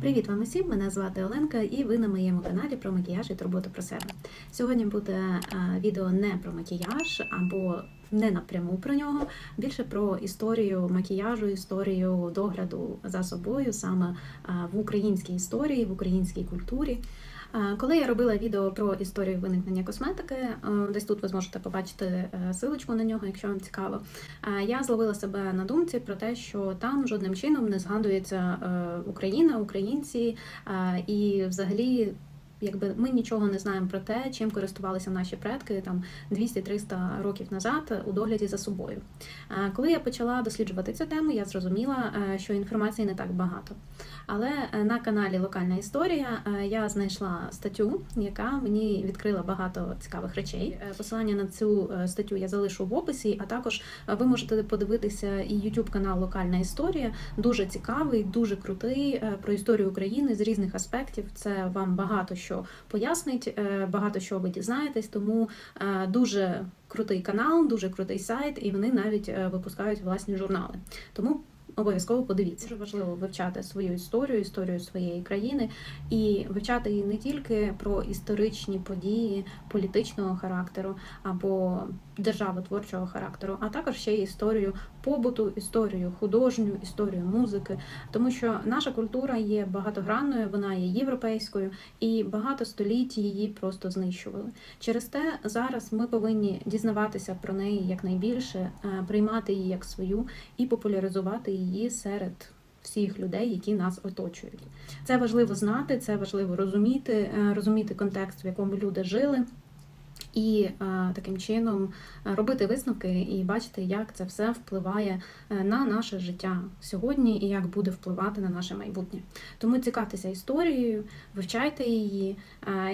Привіт вам усім! Мене звати Оленка, і ви на моєму каналі про макіяж і турботу про себе. Сьогодні буде е, відео не про макіяж або не напряму про нього, більше про історію макіяжу, історію догляду за собою саме е, в українській історії, в українській культурі. Коли я робила відео про історію виникнення косметики, е, десь тут ви зможете побачити е, силочку на нього, якщо вам цікаво. Я зловила себе на думці про те, що там жодним чином не згадується е, Україна, українці і взагалі. Якби ми нічого не знаємо про те, чим користувалися наші предки там 200-300 років назад у догляді за собою. Е, Коли я почала досліджувати цю тему, я зрозуміла, е, що інформації не так багато. Але е, на каналі Локальна історія я знайшла статтю, яка мені відкрила багато цікавих речей. Посилання на цю статтю я залишу в описі, а також ви можете подивитися і YouTube канал Локальна історія. Дуже цікавий, дуже крутий про історію України з різних аспектів. Це вам багато що пояснить, е, багато що ви дізнаєтесь. Тому е, дуже крутий канал, дуже крутий сайт, і вони навіть е, випускають власні журнали. Тому обов'язково подивіться. Дуже важливо вивчати свою історію, історію своєї країни і вивчати її не тільки про історичні події політичного характеру або державотворчого характеру, а також ще й історію побуту, історію художню, історію музики, тому що наша культура є багатогранною, вона є європейською, і багато століть її просто знищували. Через те зараз ми повинні дізнаватися про неї якнайбільше, е, приймати її як свою і популяризувати її серед. Всіх людей, які нас оточують, це важливо знати, це важливо розуміти, е, розуміти контекст, в якому люди жили, і е, таким чином е, робити висновки і бачити, як це все впливає на наше життя сьогодні і як буде впливати на наше майбутнє. Тому цікавтеся історією, вивчайте її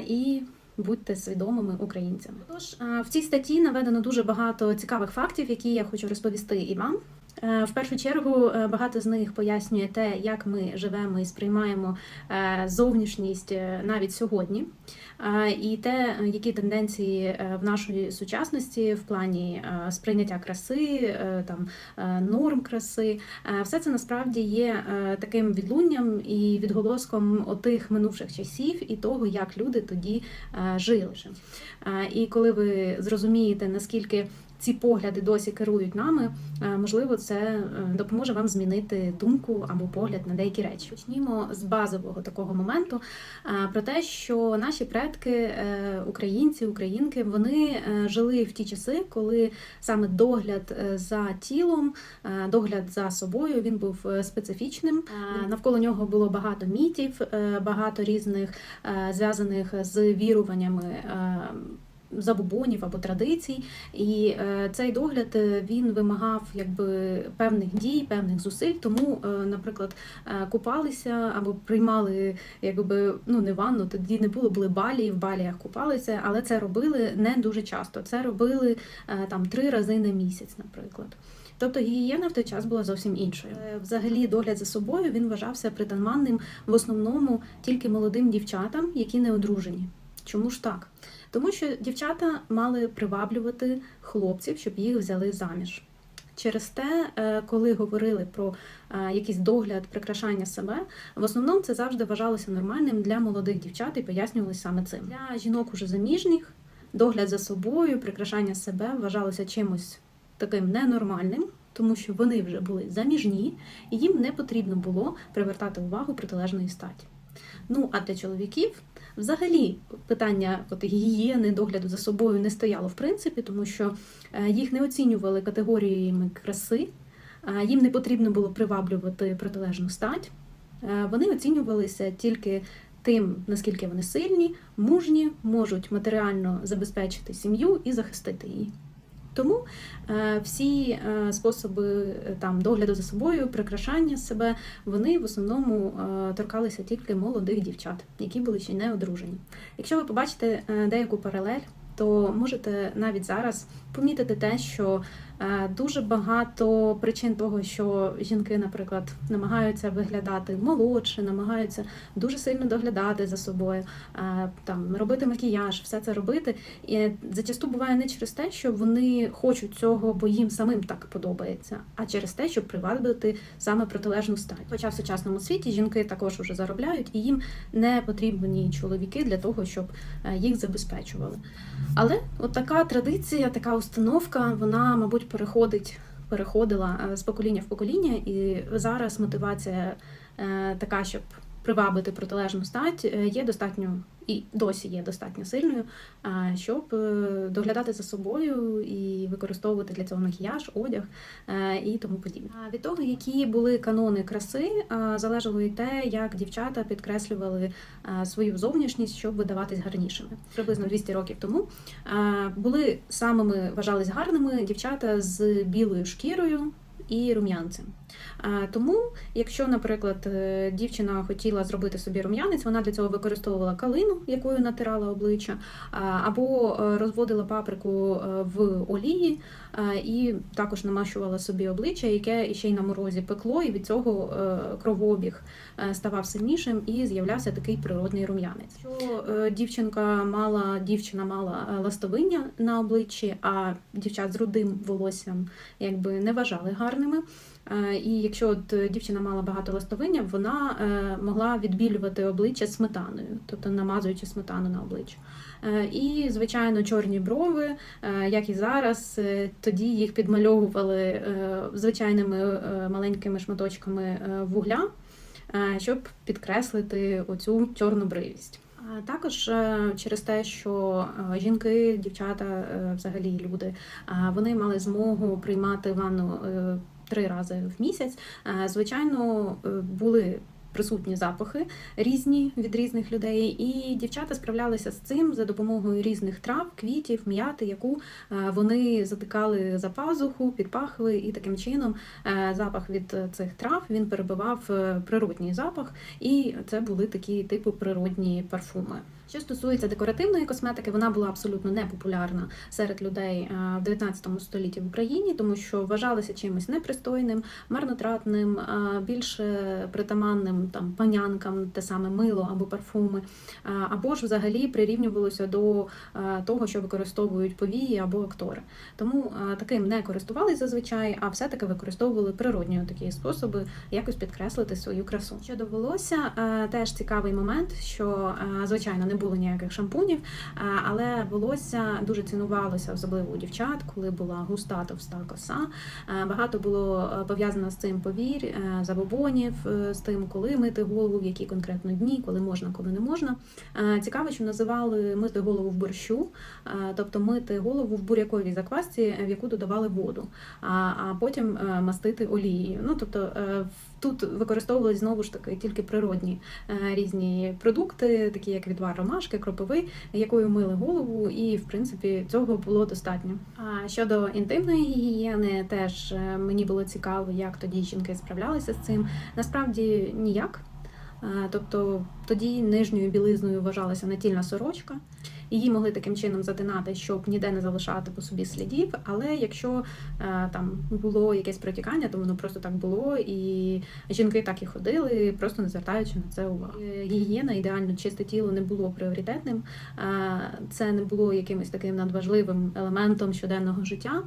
і. Будьте свідомими українцями. Тож в цій статті наведено дуже багато цікавих фактів, які я хочу розповісти і вам. Е, В першу чергу е, багато з них пояснює те, як ми живемо і сприймаємо е, зовнішність навіть сьогодні, і те, які тенденції в нашій сучасності в плані сприйняття краси, там норм краси, все це насправді є таким відлунням і відголоском отих минувших часів і того, як люди тоді жили. І коли ви зрозумієте, наскільки ці погляди досі керують нами, е, можливо, це е, допоможе вам змінити думку або погляд на деякі речі. Почнімо з базового такого моменту е, про те, що наші предки, українці, українки, вони жили в ті часи, коли саме догляд за тілом, догляд за собою він був специфічним. Навколо нього було багато мітів, багато різних зв'язаних з віруваннями. Забобонів або традицій, і е, цей догляд е, він вимагав якби певних дій, певних зусиль. Тому, е, наприклад, купалися або приймали якби ну не ванну, тоді не було, були балі, в баліях купалися, але це робили не дуже часто. Це робили там три рази на місяць, наприклад. Тобто гігієна в той час була зовсім іншою. Взагалі, догляд за собою він вважався притаманним в основному тільки молодим дівчатам, які не одружені. Чому ж так? Тому що дівчата мали приваблювати хлопців, щоб їх взяли заміж. Через те, е, коли говорили про е, якийсь догляд, прикрашання себе, в основному це завжди вважалося нормальним для молодих дівчат і пояснювалося саме цим. Для жінок уже заміжніх догляд за собою, прикрашання себе вважалося чимось таким ненормальним, тому що вони вже були заміжні, і їм не потрібно було привертати увагу протилежної статі. Ну а для чоловіків взагалі питання от, гігієни, догляду за собою не стояло в принципі, тому що е, їх не оцінювали категоріями краси, їм не потрібно було приваблювати протилежну стать. Е, Вони оцінювалися тільки тим, наскільки вони сильні, мужні, можуть матеріально забезпечити сім'ю і захистити її. Тому е, всі е, способи е, там догляду за собою, прикрашання себе, вони в основному торкалися тільки молодих дівчат, які були ще не одружені. Якщо ви побачите деяку паралель, то можете навіть зараз помітити те, що Дуже багато причин того, що жінки, наприклад, намагаються виглядати молодше, намагаються дуже сильно доглядати за собою, е, там робити макіяж, все це робити. І зачасту буває не через те, що вони хочуть цього, бо їм самим так подобається, а через те, щоб привабити саме протилежну стать. Хоча в сучасному світі жінки також уже заробляють, і їм не потрібні чоловіки для того, щоб е, їх забезпечували. Але от така традиція, така установка, вона, мабуть, переходить. Переходила е, з покоління в покоління, і зараз мотивація е, така, щоб привабити протилежну стать, е, є достатньо і досі є достатньо сильною, щоб е, доглядати за собою і використовувати для цього макіяж, одяг е, і тому подібне. Від того, які були канони краси, залежало і те, як дівчата підкреслювали свою зовнішність, щоб видаватись гарнішими. Приблизно 200 років тому були самими вважались гарними дівчата з білою шкірою і рум'янцем. Тому, якщо, наприклад, е, дівчина хотіла зробити собі рум'янець, вона для цього використовувала калину, якою натирала обличчя, або е, розводила паприку е, в олії і також намащувала собі обличчя, яке ще й на морозі пекло, і від цього кровообіг ставав сильнішим і з'являвся такий природний рум'янець. Якщо дівчинка мала дівчина мала ластовиння на обличчі, а дівчат з рудим волоссям якби не вважали гарними. І якщо от е, дівчина мала багато ластовиння, вона е, могла відбілювати обличчя сметаною, тобто намазуючи сметану на обличчя. Е, І, звичайно, чорні брови, як і зараз, тоді їх підмальовували звичайними маленькими шматочками вугля, щоб підкреслити оцю чорну бривість. Також через те, що жінки, дівчата, взагалі люди, вони мали змогу приймати ванну три рази в місяць. Е, Звичайно, е, були присутні запахи різні від різних людей, і дівчата справлялися з цим за допомогою різних трав, квітів, м'яти, яку е, вони затикали за пазуху, підпахли, і таким чином запах від цих трав він перебивав природній запах, і це були такі типу природні парфуми. Що стосується декоративної косметики, вона була абсолютно непопулярна серед людей е, в 19 столітті в Україні, тому що вважалася чимось непристойним, марнотратним, е, більше притаманним там панянкам, те саме мило або парфуми, е, або ж взагалі прирівнювалося до того, що використовують повії або актори. Тому таким не користувалися зазвичай, а все-таки використовували природні такі способи якось підкреслити свою красу. Щодо волосся, е, теж цікавий момент, що звичайно не було ніяких шампунів, е, але волосся дуже цінувалося, особливо у дівчат, коли була густа товста коса. Е, Багато було е, пов'язано з цим повір, забобонів, з тим, коли мити голову, в які конкретно дні, коли можна, коли не можна. Цікаво, що називали мити голову в борщу, тобто мити голову в буряковій заквасці, в яку додавали воду, а, потім мастити олією. Ну тобто тут використовували знову ж таки тільки природні різні продукти, такі як відвар ромашки, кропиви, якою мили голову, і в принципі цього було достатньо. А щодо інтимної гігієни, теж е, мені було цікаво, як тоді жінки справлялися з цим. Насправді ніяк. Е, Тобто тоді нижньою білизною вважалася натільна сорочка. Її могли таким чином затинати, щоб ніде не залишати по собі слідів. Але якщо е, там було якесь протікання, то воно просто так було, і жінки так і ходили, просто не звертаючи на це увагу. Е, Гігієна, ідеально чисте тіло не було пріоритетним. Е, Це не було якимось таким надважливим елементом щоденного життя.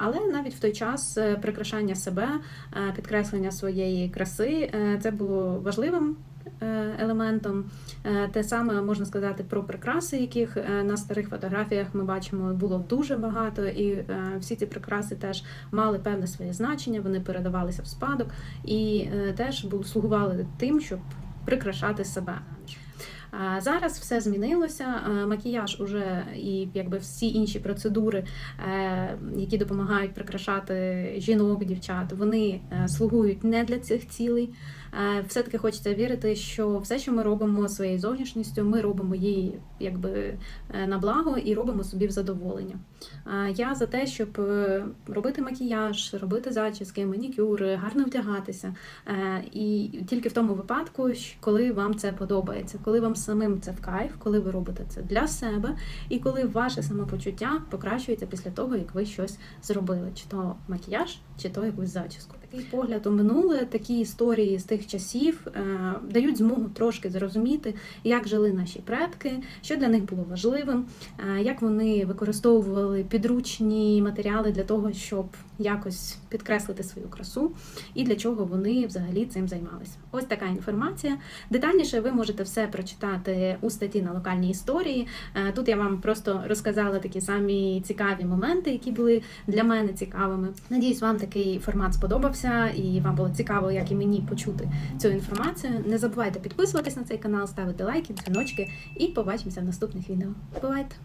Але навіть в той час прикрашання себе, підкреслення своєї краси, це було важливим елементом. Е, Те саме можна сказати про прикраси, яких е, на старих фотографіях ми бачимо було дуже багато, і е, всі ці прикраси теж мали певне своє значення, вони передавалися в спадок і е, теж слугували тим, щоб прикрашати себе. Зараз все змінилося. Макіяж уже і якби всі інші процедури, е, які допомагають прикрашати жінок, дівчат, вони е, слугують не для цих цілей. Е, Все-таки хочеться вірити, що все, що ми робимо своєю зовнішністю, ми робимо їй якби на благо і робимо собі в задоволення. Я за те, щоб робити макіяж, робити зачіски, манікюри, гарно вдягатися. І тільки в тому випадку, коли вам це подобається, коли вам самим це в кайф, коли ви робите це для себе, і коли ваше самопочуття покращується після того, як ви щось зробили, чи то макіяж, чи то якусь зачіску. Такий погляд у минуле, такі історії з тих часів е, дають змогу трошки зрозуміти, як жили наші предки, що для них було важливим, е, як вони використовували підручні матеріали для того, щоб якось підкреслити свою красу, і для чого вони взагалі цим займалися. Ось така інформація. Детальніше ви можете все прочитати у статті на локальній історії. Е, Тут я вам просто розказала такі самі цікаві моменти, які були для мене цікавими. Надіюсь, вам такий формат сподобався і вам було цікаво, як і мені почути цю інформацію. Не забувайте підписуватись на цей канал, ставити лайки, дзвіночки і побачимося в наступних відео. Бувайте!